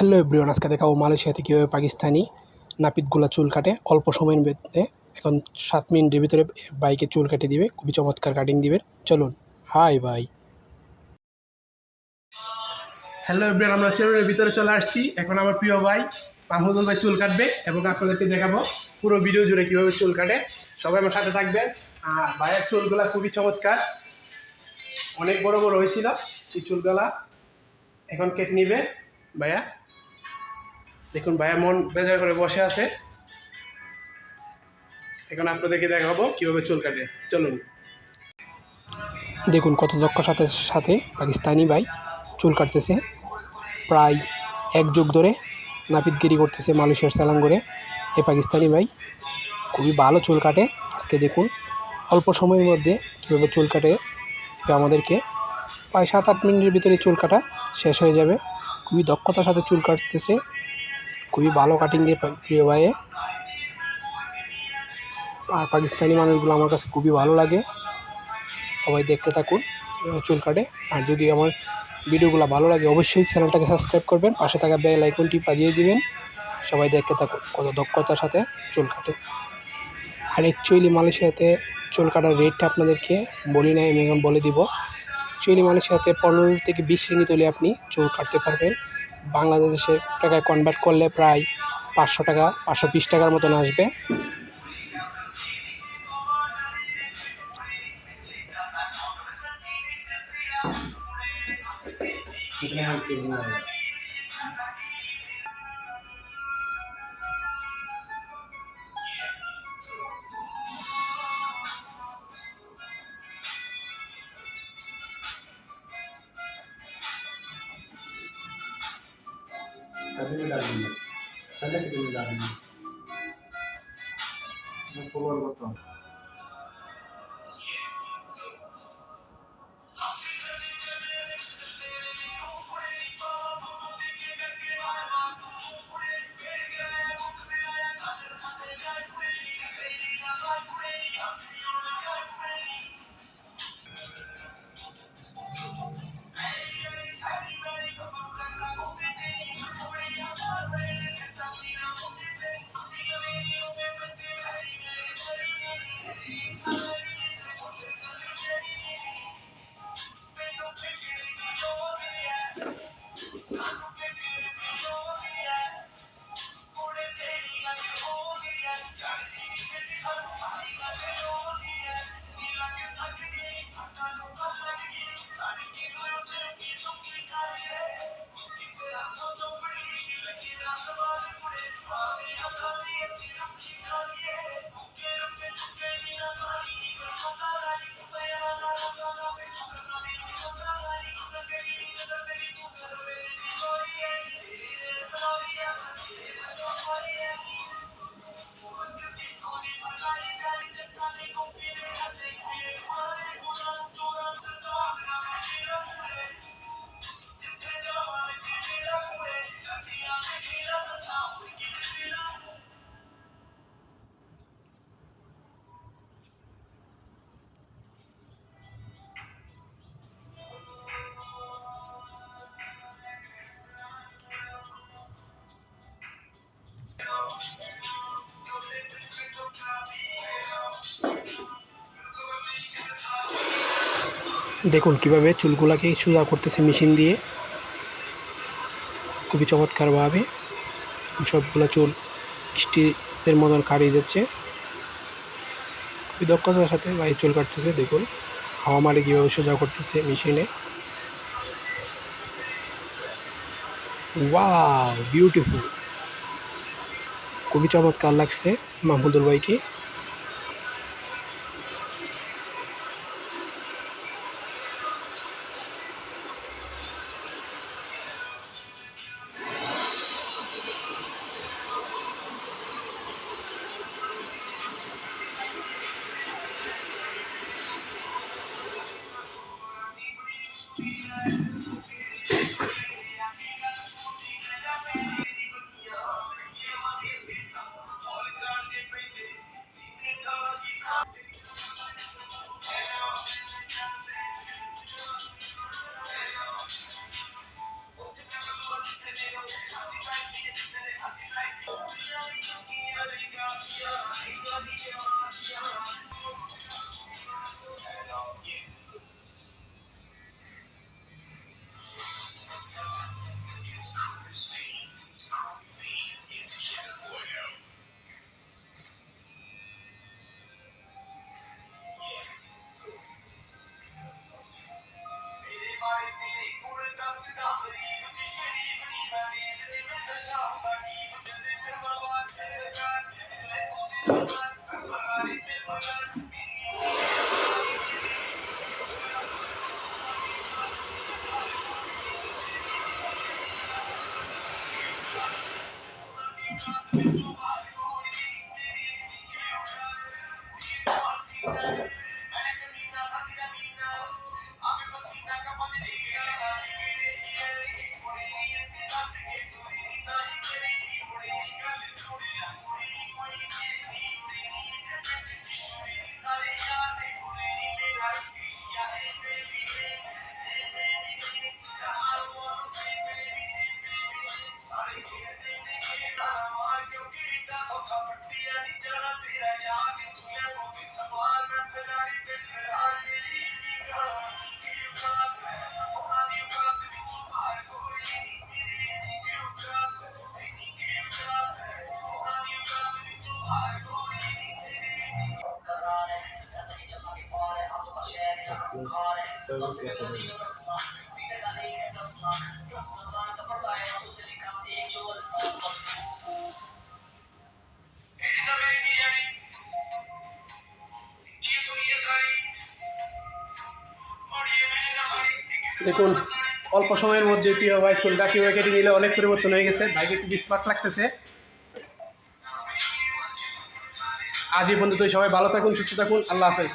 Hello everyone, আজকে দেখাবো মালয়েশিয়াতে কীভাবে পাকিস্তানি নাপিতগুলা চুল কাটে। অল্প সময়ের মধ্যে এখন সাত মিনিটের ভিতরে বাইকে চুল কেটে দিবে, খুবই চমৎকার কাটিং দিবে চলুন, হাই ভাই। হ্যালো এভরিওয়ান, আমরা চ্যানেলের ভিতরে চলে আসছি। এখন আমার প্রিয় ভাই মাহমুদুল ভাই চুল কাটবে এবং আপনাদেরকে দেখাবো পুরো ভিডিও জুড়ে কীভাবে চুল কাটে। সবাই আমার সাথে থাকবেন। আর ভাইয়ের চুলগুলা খুবই চমৎকার। অনেক বড় বড় হয়েছিল, এই চুলগুলা। এখন কেটে নিবে। ভাইয়া? দেখুন ভাইয়া, মন বেজার করে বসে আছে। এখন আপনাদেরকে দেখাবো কীভাবে চুল কাটে। চলুন। দেখুন কত দক্ষ সাথে সাথে পাকিস্তানি ভাই চুল কাটতেছে। প্রায় এক যুগ ধরে নাপিতগিরি করতেছে মালয়েশিয়ার করে এই পাকিস্তানি ভাই খুবই ভালো চুল কাটে। আজকে দেখুন অল্প সময়ের মধ্যে কীভাবে চুল কাটে। আমাদেরকে প্রায় সাত আট মিনিটের ভিতরে চুল কাটা শেষ হয়ে যাবে। খুবই দক্ষতার সাথে চুল কাটতেছে। খুবই ভালো কাটিং দিয়ে প্রিয় ভাইয়ে। আর পাকিস্তানি মানুষগুলো আমার কাছে খুবই ভালো লাগে। সবাই দেখতে থাকুন চুল কাটে। আর যদি আমার ভিডিওগুলো ভালো লাগে, অবশ্যই চ্যানেলটাকে সাবস্ক্রাইব করবেন। পাশে থাকা বেল আইকনটি বাজিয়ে দিবেন। সবাই দেখতে থাকুন কত দক্ষতার সাথে চুল কাটে। আর অ্যাকচুয়ালি মালয়েশিয়াতে চুল কাটার রেটটা আপনাদেরকে বলি না আমি এখন বলে দিব। অ্যাকচুয়ালি সাথে পনেরো থেকে বিশ রিঙ্গিত তুলে আপনি চুল কাটতে পারবেন। বাংলাদেশের টাকায় কনভার্ট করলে প্রায় পাঁচশো টাকা, পাঁচশো বিশ টাকার মতন আসবে। कभी करने में डाल देंगे ठंडा करने में डाल देंगे मैं फॉलोअर बताऊँ দেখুন কীভাবে চুলগুলাকে সোজা করতেছে মেশিন দিয়ে। খুবই চমৎকারভাবে সবগুলো চুল স্টিলের মতন কাটিয়ে যাচ্ছে খুবই দক্ষতার সাথে ভাই চুল কাটতেছে, দেখুন। হাওয়া মারে কীভাবে সোজা করতেছে মেশিনে। Wow, beautiful. খুবই চমৎকার লাগছে মাহমুদুল ভাইকে। দেখুন, অল্প সময়ের মধ্যে প্রিয় ভাই চুলটা কীভাবে কেটে নিলে অনেক পরিবর্তন হয়ে গেছে। ভাইকে খুব স্মার্ট লাগতেছে। আজ এই পর্যন্ত সবাই ভালো থাকুন, সুস্থ থাকুন। আল্লাহ হাফেজ।